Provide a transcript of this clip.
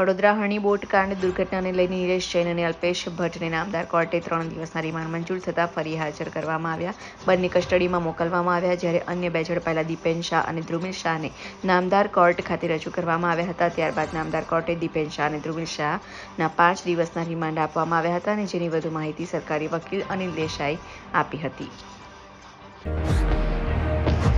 Vadodara હણી boat કાંડ દુર્ઘટનાને લઈને નિરેશ જૈન અને અલ્પેશ ભટ્ટને નામદાર કોર્ટે ત્રણ દિવસના રિમાન્ડ મંજૂર થતાં ફરી હાજર કરવામાં આવ્યા. બંને કસ્ટડીમાં મોકલવામાં આવ્યા જ્યારે અન્ય બે ઝડપાયેલા દીપેન શાહ અને ધ્રુમિલ શાહને નામદાર કોર્ટ ખાતે રજૂ કરવામાં આવ્યા હતા. ત્યારબાદ નામદાર કોર્ટે દીપેન શાહ અને ધ્રુમિલ શાહના પાંચ દિવસના રિમાન્ડ આપવામાં આવ્યા હતા અને જેની વધુ માહિતી સરકારી વકીલ અનિલ દેસાઈ આપી હતી.